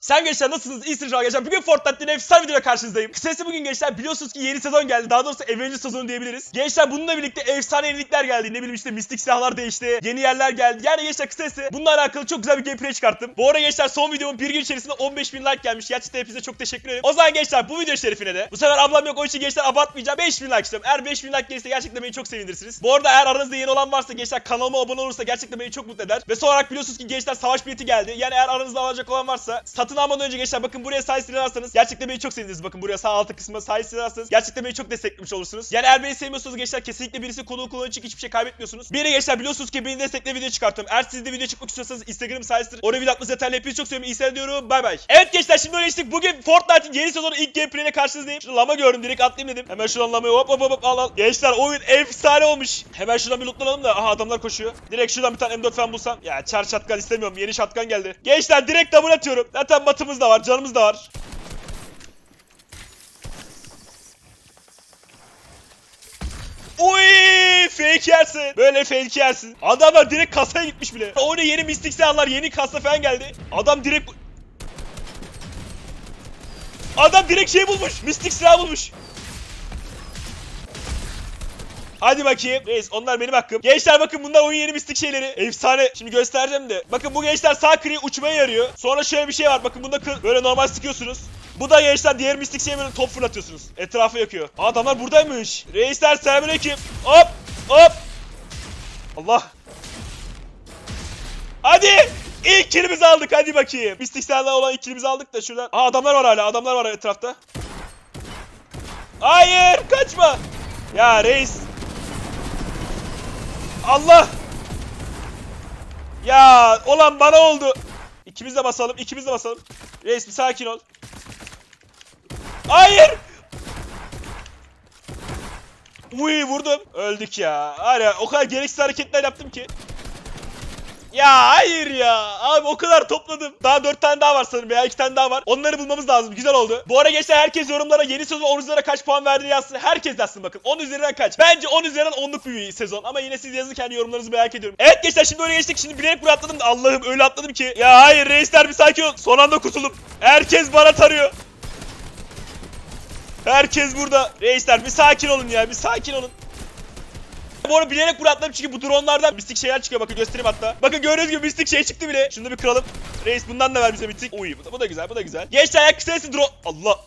Sen gençler nasılsınız? İyisiniz arkadaşlar. Bugün Fortnite'ın efsane videoyla karşınızdayım. Kısacası bugün gençler biliyorsunuz ki yeni sezon geldi. Daha doğrusu Avengers sezonu diyebiliriz. Gençler bununla birlikte efsane yenilikler geldi. Ne bileyim işte mistik silahlar değişti. Yeni yerler geldi. Yani gençler kısacası bununla alakalı çok güzel bir gameplay çıkarttım. Bu arada gençler son videomun bir gün içerisinde 15 bin like gelmiş. Gerçekten hepinize çok teşekkür ederim. O zaman gençler bu video şerefine de. Bu sefer ablam yok o için gençler abartmayacağım. 5 bin like istiyorum. Eğer 5 bin like gelirse gerçekten beni çok sevindirirsiniz. Bu arada eğer aranızda yeni olan varsa gençler kanalıma abone olursa gerçekten beni çok mutlu eder. Ve son olarak biliyorsunuz ki gençler savaş bileti geldi. Yani eğer aranızda alacak olan varsa satın almadan önce gençler bakın buraya sahip yazarsanız gerçekten beni çok sevindirirsiniz. Bakın buraya sağ altta kısmına sahip yazarsanız gerçekten beni çok desteklemiş olursunuz. Yani eğer beni sevmiyorsanız gençler kesinlikle birisi konu kullanıcı için hiçbir şey kaybetmiyorsunuz. Bir yere gençler biliyorsunuz ki beni destekle video çıkartıyorum. Eğer siz de video çıkmak istiyorsanız Instagram sayesinde oraya video atmanız yeterli. Hepinizi çok seviyorum. İyi seyrediyorum. Bay bay. Evet gençler şimdi öyle geçtik. Bugün Fortnite'in yeni sezonu ilk gameplay'ine karşınızdayım. Şu lama gördüm direkt atlayayım dedim. Hemen şuradan lamayı hop hop hop hop al al. Gençler oyun efsane olmuş. Hemen şuradan bir lootlanalım da. Aha adamlar koşuyor. Direkt şuradan bir tane M4 falan bulsam. Ya çar şatkan istemiyorum. Yeni şatkan geldi. Gençler direkt double atıyorum. Zaten matımız da var. Canımız da var. Uy fake yersin. Böyle fake yersin. Adamlar direkt kasaya gitmiş bile. Orada yeni mistik silahlar, yeni kasa falan geldi. Adam direkt... Adam direkt şey bulmuş. Mistik silah bulmuş. Hadi bakayım. Reis onlar benim hakkım. Gençler bakın bunlar oyun yeni mistik şeyleri. Efsane. Şimdi göstereceğim de. Bakın bu gençler sağ kriği uçmaya yarıyor. Sonra şöyle bir şey var. Bakın bunda böyle normal sıkıyorsunuz. Bu da gençler diğer mistik şey böyle top fırlatıyorsunuz. Etrafı yakıyor. Aa, adamlar buradaymış. Reisler selamünaleyküm. Hop hop. Allah. Hadi. İlk kilimizi aldık hadi bakayım. Mistik silahla olan ilk kilimizi aldık da şuradan. Aa adamlar var hala adamlar var etrafta. Hayır kaçma. Ya reis. Allah. Ya olan bana oldu. İkimiz de basalım ikimiz de basalım. Reis bir sakin ol. Hayır. Uy vurdum. Öldük ya. Ya o kadar gereksiz hareketler yaptım ki. Ya hayır ya. Abi o kadar topladım. Daha 4 tane daha var sanırım veya 2 tane daha var. Onları bulmamız lazım. Güzel oldu. Bu ara gençler herkes yorumlara yeni sezon 10 üzerinden kaç puan verdiğini yazsın. Herkes yazsın bakın. 10 üzerinden kaç? Bence 10 üzerinden 10'luk bir sezon. Ama yine siz yazın kendi yorumlarınızı merak ediyorum. Evet gençler şimdi öyle geçtik. Şimdi bilerek buraya atladım Allah'ım öyle atladım ki. Ya hayır reisler bir sakin ol. Son anda kurtuldum. Herkes bana tarıyor. Herkes burada. Reisler bir sakin olun ya. Bir sakin olun. Bu arada bilerek buraya atladım çünkü bu dronlardan mistik şeyler çıkıyor. Bakın göstereyim hatta. Bakın gördüğünüz gibi mistik şey çıktı bile. Şunu da bir kıralım. Reis bundan da ver bize mistik. Uy bu da, bu da güzel bu da güzel. Gençler ayak kısası drone. Allah.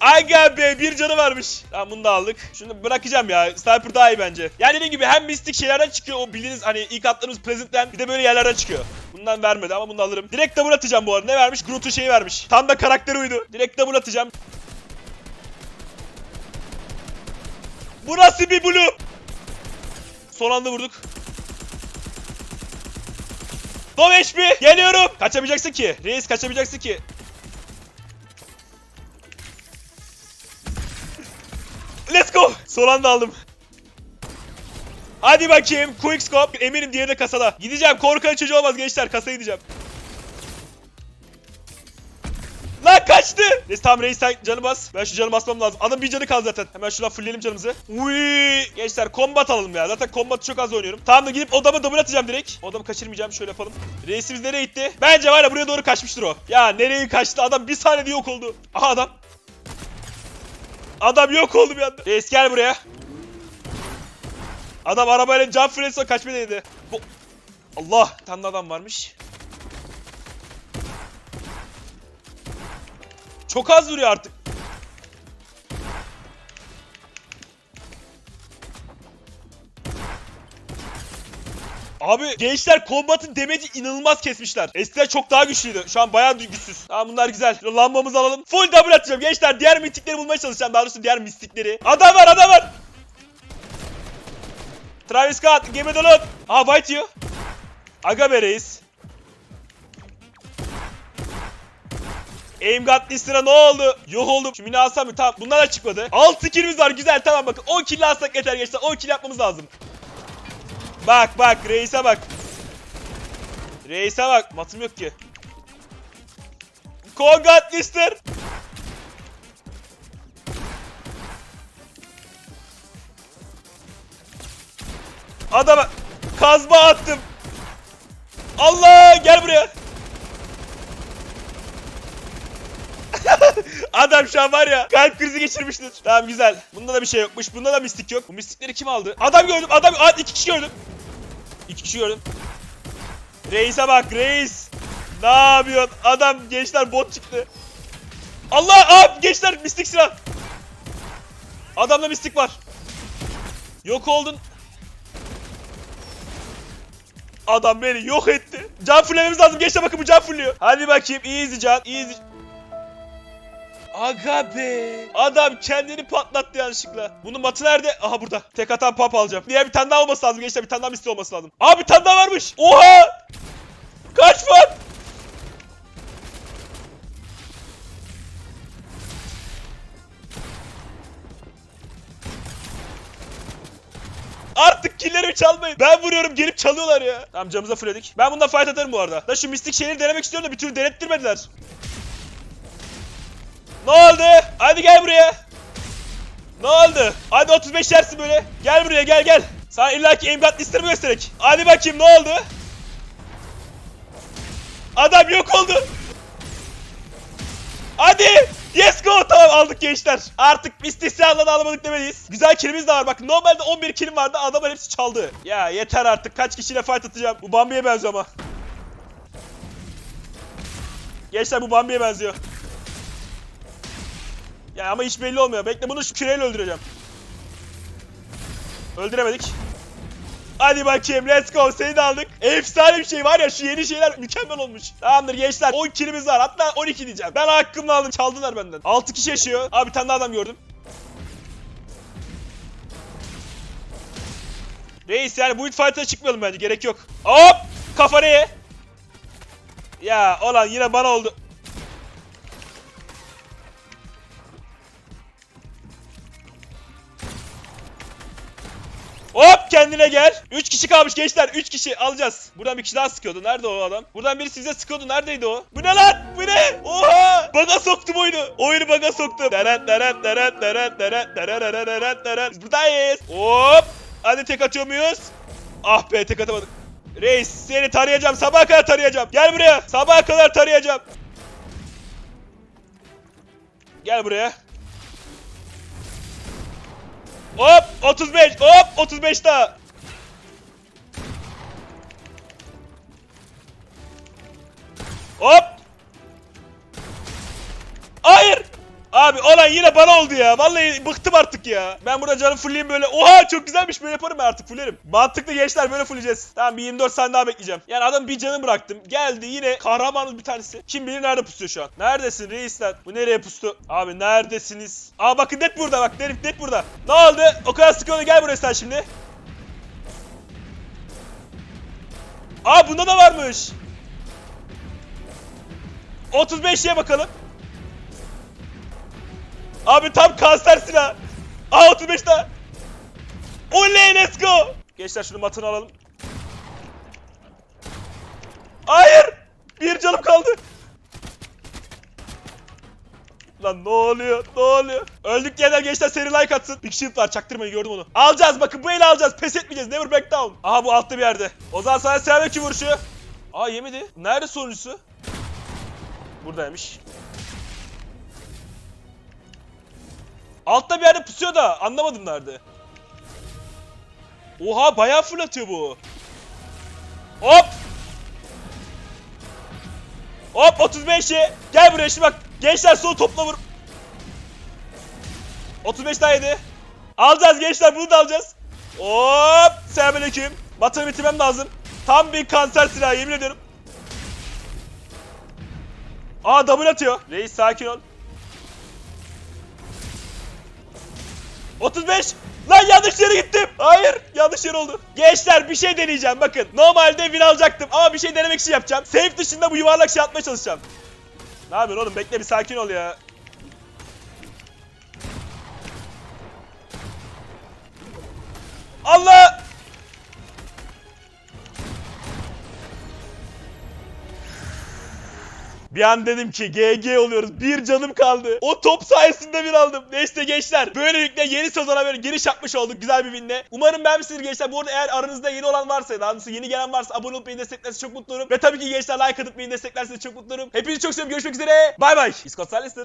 Aga be bir canı varmış. Tamam bunu da aldık. Şunu bırakacağım ya. Sniper daha iyi bence. Yani dediğim gibi hem mistik şeylerden çıkıyor. O bildiğiniz hani ilk attığımız Present'ten bir de böyle yerlerden çıkıyor. Bundan vermedi ama bunu da alırım. Direkt double atacağım bu arada. Ne vermiş? Groot'un şeyi vermiş. Tam da karakteri uydu. Direkt double atacağım. Bu nasıl bir blue? Son anda vurduk. Dom HP geliyorum. Kaçamayacaksın ki. Reis kaçamayacaksın ki. Let's go. Son anda aldım. Hadi bakayım. Quick scope. Eminim diğeri de kasada. Gideceğim. Korkan çocuğu olmaz gençler. Kasaya gideceğim. Kaçtı. Neyse tamam reis sen canı bas. Ben şu canı basmam lazım. Adam bir canı kaldı zaten. Hemen şuradan fullleyelim canımızı. Uy. Gençler combat alalım ya. Zaten combat'ı çok az oynuyorum. Tamam da gidip odama double atacağım direkt. Odamı kaçırmayacağım. Şöyle yapalım. Reisimiz nereye gitti? Bence var ya buraya doğru kaçmıştır o. Ya nereye kaçtı? Adam bir saniyede yok oldu. Aha adam. Adam yok oldu bir anda. Reis gel buraya. Adam arabayla jump fren'e kaçma denedi. Bu... Allah. Bir tane adam varmış. Çok az vuruyor artık. Abi gençler kombatın demeci inanılmaz kesmişler. Eskiden çok daha güçlüydü. Şu an bayağı güçsüz. Tamam bunlar güzel. Lambamızı alalım. Full double atacağım gençler. Diğer mistikleri bulmaya çalışacağım. Daha doğrusu diğer mistikleri. Adam var adam var. Travis Scott gemi dolu. Aa White yiyor. Aga be reis. Aim God listene ne oldu? Yok oldu. Şu mini alsam mı? Tamam. Bunlar da çıkmadı. 6 killimiz var. Güzel. Tamam bakın. 10 kill alsak yeter gençler. 10 kill yapmamız lazım. Bak bak. Reis'e bak. Reis'e bak. Matım yok ki. Kongat lister. Adama kazma attım. Allah gel buraya. Adam şu an var ya kalp krizi geçirmiştir. Tamam güzel. Bunda da bir şey yokmuş. Bunda da mistik yok. Bu mistikleri kim aldı? Adam gördüm. Adam Aa, iki kişi gördüm. İki kişi gördüm. Reis'e bak reis. Ne yapıyorsun? Adam gençler bot çıktı. Allah abi gençler mistik silah. Adamda mistik var. Yok oldun. Adam beni yok etti. Can fullememiz lazım. Gençler bakın bu can fulluyor. Hadi bakayım easy can. Easy. Aga be. Adam kendini patlattı yanlışlıkla. Bunun matı nerede? Aha burada. Tek atan pump alacağım. Diğer bir tane daha olması lazım gençler. Bir tane daha misli olması lazım. Abi bir tane daha varmış. Oha. Kaç fan? Artık killerimi çalmayın. Ben vuruyorum gelip çalıyorlar ya. Tamam camımıza fulledik. Ben bundan fight atarım bu arada. Da şu mistik şeyleri denemek istiyorum da bir türlü denettirmediler. Ne oldu? Hadi gel buraya. Ne oldu? Hadi 35 yersin böyle. Gel buraya gel gel. Sana illaki emgat listemi gösterek. Hadi bakayım ne oldu? Adam yok oldu. Hadi. Yes go tamam aldık gençler. Artık da alamadık demeliyiz. Güzel kilimiz de var bak. Normalde 11 kilim vardı adamlar hepsi çaldı. Ya yeter artık kaç kişiyle fight atacağım. Bu Bambi'ye benziyor ama. Gençler bu Bambi'ye benziyor. Ya ama hiç belli olmuyor. Bekle bunu şu küreyle öldüreceğim. Öldüremedik. Hadi bakayım let's go seni de aldık. Efsane bir şey var ya şu yeni şeyler mükemmel olmuş. Tamamdır gençler 10 kilimiz var hatta 12 diyeceğim. Ben hakkımla aldım çaldılar benden. 6 kişi yaşıyor. Abi bir tane adam gördüm. Reis yani bu fight'a çıkmayalım bence gerek yok. Hop kafa neye? Ya olan yine bana oldu. Hop kendine gel. 3 kişi kalmış gençler. 3 kişi alacağız. Buradan bir kişi daha sıkıyordu. Nerede o adam? Buradan birisi bize sıkıyordu. Neredeydi o? Bu ne lan? Bu ne? Oha! Baga soktum oyunu. Oyunu baga soktum. Deret deret deret deret deret deret deret deret. Buradayız. Hop! Hadi tek atıyor muyuz? Ah be tek atamadık. Reis seni tarayacağım. Sabaha kadar tarayacağım. Gel buraya. Sabaha kadar tarayacağım. Gel buraya. Hop 35 hop 35 daha. Abi olan yine bana oldu ya. Vallahi bıktım artık ya. Ben burada canım fullleyeyim böyle. Oha çok güzelmiş böyle yaparım ben artık fullerim. Mantıklı gençler böyle fullleyeceğiz. Tamam bir 24 saniye daha bekleyeceğim. Yani adam bir canı bıraktım. Geldi yine kahramanız bir tanesi. Kim bilir nerede pusuyor şu an. Neredesin reisler? Bu nereye pustu? Abi neredesiniz? Aa bakın net burada bak. Net, net burada. Ne oldu? O kadar sıkıyordu gel buraya sen şimdi. Aa bunda da varmış. 35'ye bakalım. Abi tam kanser silah. Aa 35 daha. Oley let's go. Gençler şunu matını alalım. Hayır. Bir canım kaldı. Lan ne oluyor? Ne oluyor? Öldük diyenler gençler seri like atsın. Big Shield var çaktırmayın gördüm onu. Alacağız bakın bu eli alacağız. Pes etmeyeceğiz. Never back down. Aha bu altta bir yerde. O zaman sana selamünaleyküm vuruşu. Aa yemedi. Nerede sonuncusu? Buradaymış. Altta bir yerde pusuyor da anlamadım nerede. Oha bayağı fırlatıyor bu. Hop. Hop 35'e. Gel buraya şimdi bak. Gençler solu topla vur. 35 daha yedi. Alacağız gençler bunu da alacağız. Hop. Selamünaleyküm. Batını bitirmem lazım. Tam bir kanser silahı yemin ediyorum. Aa double atıyor. Reis sakin ol. 35. Lan yanlış yere gittim. Hayır yanlış yer oldu. Gençler bir şey deneyeceğim bakın. Normalde win alacaktım ama bir şey denemek için yapacağım. Safe dışında bu yuvarlak şey atmaya çalışacağım. Ne yapıyorsun oğlum bekle bir sakin ol ya. Allah! Bir an dedim ki GG oluyoruz. Bir canım kaldı. O top sayesinde bir aldım. Neyse gençler. Böylelikle yeni sezona böyle giriş yapmış olduk güzel bir winle. Umarım beğenmişsiniz gençler. Bu arada eğer aranızda yeni olan varsa, daha doğrusu yeni gelen varsa abone olup beni desteklerseniz çok mutlu olurum. Ve tabii ki gençler like atıp beni desteklerseniz çok mutlu olurum. Hepinizi çok seviyorum. Görüşmek üzere. Bay bay. Discord Silencer.